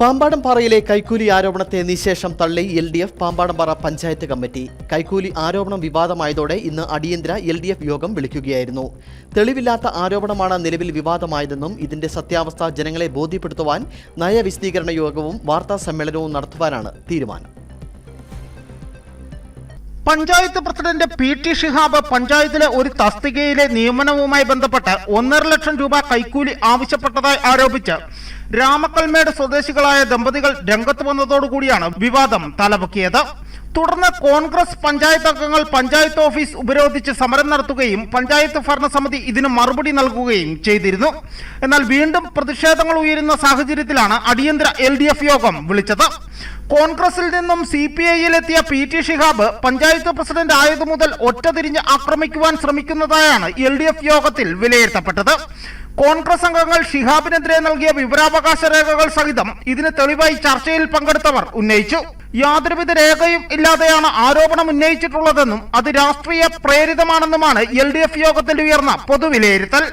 പാമ്പാടംപാറയിലെ കൈക്കൂലി ആരോപണത്തെ നിശേഷം തള്ളി L D F Pampadumpara panchayat committee. കൈക്കൂലി ആരോപണം വിവാദമായതോടെ ഇന്ന് അടിയന്തര എൽ ഡി എഫ് യോഗം വിളിക്കുകയായിരുന്നു. തെളിവില്ലാത്ത ആരോപണമാണ് നിലവിൽ വിവാദമായതെന്നും ഇതിന്റെ സത്യാവസ്ഥ ജനങ്ങളെ ബോധ്യപ്പെടുത്തുവാൻ നയവിശദീകരണ യോഗവും വാർത്താ സമ്മേളനവും നടത്തുവാനാണ് തീരുമാനം. Panchayat president P T Shihab പഞ്ചായത്തിലെ ഒരു തസ്തികയിലെ നിയമനവുമായി ബന്ധപ്പെട്ട് ഒന്നര ലക്ഷം രൂപ കൈക്കൂലി ആവശ്യപ്പെട്ടതായി ആരോപിച്ച് രാമക്കൽമേട് സ്വദേശികളായ ദമ്പതികൾ രംഗത്ത് വന്നതോടുകൂടിയാണ് വിവാദം തലപൊക്കിയത്. തുടർന്ന് കോൺഗ്രസ് പഞ്ചായത്ത് അംഗങ്ങൾ പഞ്ചായത്ത് ഓഫീസ് ഉപരോധിച്ച് സമരം നടത്തുകയും പഞ്ചായത്ത് ഭരണസമിതി ഇതിന് മറുപടി നൽകുകയും ചെയ്തിരുന്നു. എന്നാൽ വീണ്ടും പ്രതിഷേധങ്ങൾ ഉയരുന്ന സാഹചര്യത്തിലാണ് അടിയന്തര എൽ യോഗം വിളിച്ചത്. കോൺഗ്രസിൽ നിന്നും C P ഐയിലെത്തിയ P T Shihab panchayat president ആയതു മുതൽ ഒറ്റതിരിഞ്ഞ് ആക്രമിക്കുവാൻ ശ്രമിക്കുന്നതായാണ് എൽ ഡി എഫ് യോഗത്തിൽ വിലയിരുത്തപ്പെട്ടത്. കോൺഗ്രസ് അംഗങ്ങൾ ഷിഹാബിനെതിരെ നൽകിയ വിവരാവകാശ രേഖകൾ സഹിതം ഇതിന് തെളിവായി ചർച്ചയിൽ പങ്കെടുത്തവർ ഉന്നയിച്ചു. യാതൊരുവിധ രേഖയും ഇല്ലാതെയാണ് ആരോപണം ഉന്നയിച്ചിട്ടുള്ളതെന്നും അത് രാഷ്ട്രീയ പ്രേരിതമാണെന്നുമാണ് എൽ യോഗത്തിൽ ഉയർന്ന പൊതുവിലയിരുത്തൽ.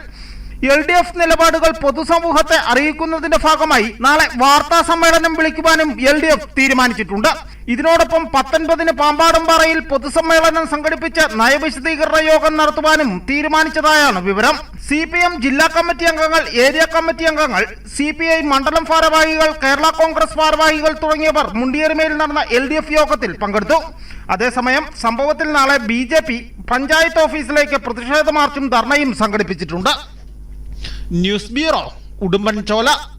എൽ ഡി എഫ് നിലപാടുകൾ പൊതുസമൂഹത്തെ അറിയിക്കുന്നതിന്റെ ഭാഗമായി നാളെ വാർത്താ സമ്മേളനം വിളിക്കുവാനും എൽ ഡി എഫ് തീരുമാനിച്ചിട്ടുണ്ട്. ഇതിനോടൊപ്പം പത്തൊൻപതിന് പാമ്പാടംപാറയിൽ പൊതുസമ്മേളനം സംഘടിപ്പിച്ച് നയവിശദീകരണ യോഗം നടത്തുവാനും തീരുമാനിച്ചതായാണ് വിവരം. സി പി എം ജില്ലാ കമ്മിറ്റി അംഗങ്ങൾ ഏരിയ കമ്മിറ്റി അംഗങ്ങൾ സി പി ഐ മണ്ഡലം ഭാരവാഹികൾ കേരള കോൺഗ്രസ് ഭാരവാഹികൾ തുടങ്ങിയവർ മുണ്ടിയറിമയിൽ നടന്ന എൽ ഡി എഫ് യോഗത്തിൽ പങ്കെടുത്തു. അതേസമയം സംഭവത്തിൽ നാളെ ബി ജെ പി പഞ്ചായത്ത് ഓഫീസിലേക്ക് പ്രതിഷേധ മാർച്ചും ധർണയും സംഘടിപ്പിച്ചിട്ടുണ്ട്. News Bureau. Udah mencolak